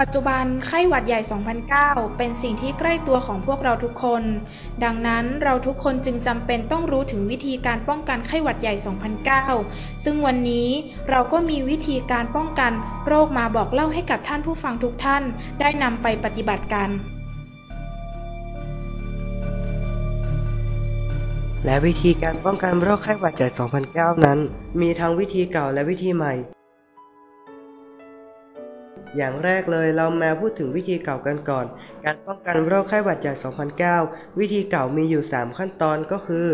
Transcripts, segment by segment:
ปัจจุบันไข้หวัดใหญ่ 2009 เป็นสิ่งที่ใกล้ตัวของพวกเราทุกคน ดังนั้นเราทุกคนจึงจำเป็นต้องรู้ถึงวิธีการป้องกันไข้หวัดใหญ่ 2009 ซึ่งวันนี้เราก็มีวิธีการป้องกันโรคมาบอกเล่าให้กับท่านผู้ฟังทุกท่าน ได้นำไปปฏิบัติกัน และวิธีการป้องกันโรคไข้หวัดใหญ่ 2009 นั้น มีทั้งวิธีเก่าและวิธีใหม่ อย่างแรกเลยเรามาพูดถึงวิธีเก่ากันก่อน การป้องกันโรคไข้หวัดใหญ่ 2009 วิธีเก่ามีอยู่ 3 ขั้นตอนก็คือ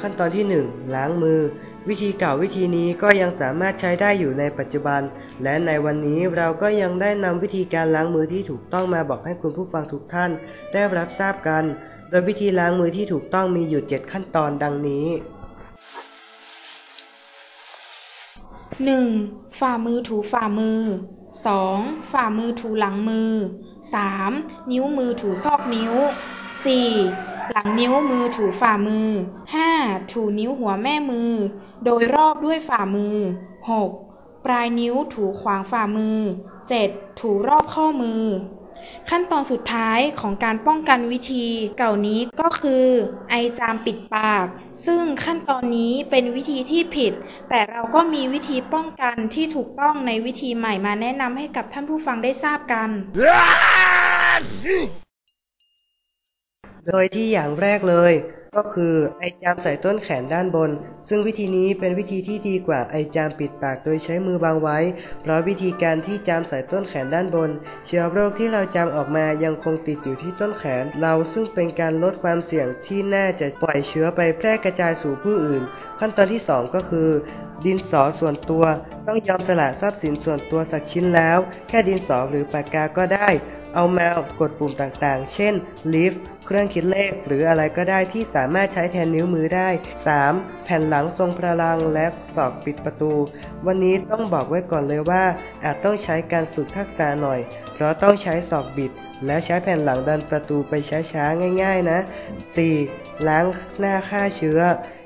ขั้นตอนที่ 1 ล้างมือ วิธีเก่าวิธีนี้ก็ยังสามารถใช้ได้อยู่ในปัจจุบัน และในวันนี้เราก็ยังได้นำวิธีการล้างมือที่ถูกต้องมาบอกให้คุณผู้ฟังทุกท่าน ได้รับทราบกัน โดยวิธีล้างมือที่ถูกต้องมีอยู่ 7 ขั้นตอนดังนี้ 1. ฝ่ามือถูฝ่ามือ 2. ฝ่ามือถูหลังมือ 3. นิ้วมือถูซอกนิ้ว 4. หลังนิ้วมือถูฝ่ามือ 5. ถูนิ้วหัวแม่มือ โดยรอบด้วยฝ่ามือ 6. ปลายนิ้วถูขวางฝ่ามือ 7. ถูรอบข้อมือ ขั้นตอนสุดท้ายของการป้องกันวิธีเก่านี้ก็คือ ไอจามปิดปาก ซึ่งขั้นตอนนี้เป็นวิธีที่ผิด แต่เราก็มีวิธีป้องกันที่ถูกต้องในวิธีใหม่มาแนะนำให้กับท่านผู้ฟังได้ทราบกัน โดยที่อย่างแรกเลย ก็คือไอจามใส่ต้นแขนด้านบน ซึ่งวิธีนี้เป็นวิธีที่ดีกว่าไอจามปิดปากโดยใช้มือบังไว้ เพราะวิธีการที่จามใส่ต้นแขนด้านบน เชื้อโรคที่เราจามออกมายังคงติดอยู่ที่ต้นแขน เราซึ่งเป็นการลดความเสี่ยงที่น่าจะปล่อยเชื้อไปแพร่กระจายสู่ผู้อื่น ขั้นตอนที่ 2 ก็คือ ดินสอส่วนตัว ต้องยอมสละทรัพย์สินส่วนตัวสักชิ้นแล้ว แค่ดินสอหรือปากกาก็ได้เอามากดปุ่มต่างๆ เช่น lift เครื่องคิดเลข หรืออะไรก็ได้ที่สามารถใช้แทนนิ้วมือได้ 3. แผ่นหลังังทรงพลังและศอกปิดประตู วันนี้ต้องบอกไว้ก่อนเลยว่า อาจต้องใช้การฝึกทักษะหน่อย เพราะต้องใช้ศอกบิด และใช้แผ่นหลังดันประตูไปช้าๆง่าย ๆ นะ 4. ล้างหน้าฆ่าเชื้อ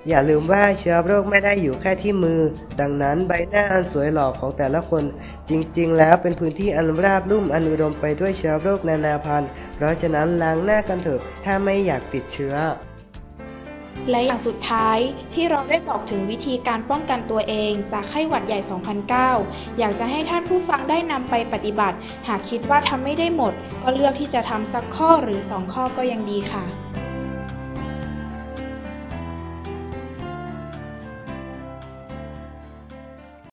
อย่าลืมว่าเชื้อโรคไม่ได้อยู่แค่ที่มือ ดังนั้นใบหน้าอันสวยหล่อของแต่ละคน จริงๆ แล้วเป็นพื้นที่อันราบรุ่มอันอุดมไปด้วยเชื้อโรคนานาพันธุ์ เพราะฉะนั้นล้างหน้ากันเถอะถ้าไม่อยากติดเชื้อ และอย่างสุดท้ายที่เราได้บอกถึงวิธีการป้องกันตัวเองจากไข้หวัดใหญ่ 2009 อยากจะให้ท่านผู้ฟังได้นำไปปฏิบัติ หากคิดว่าทำไม่ได้หมด ก็เลือกที่จะทำสักข้อหรือ 2 ข้อก็ยังดีค่ะ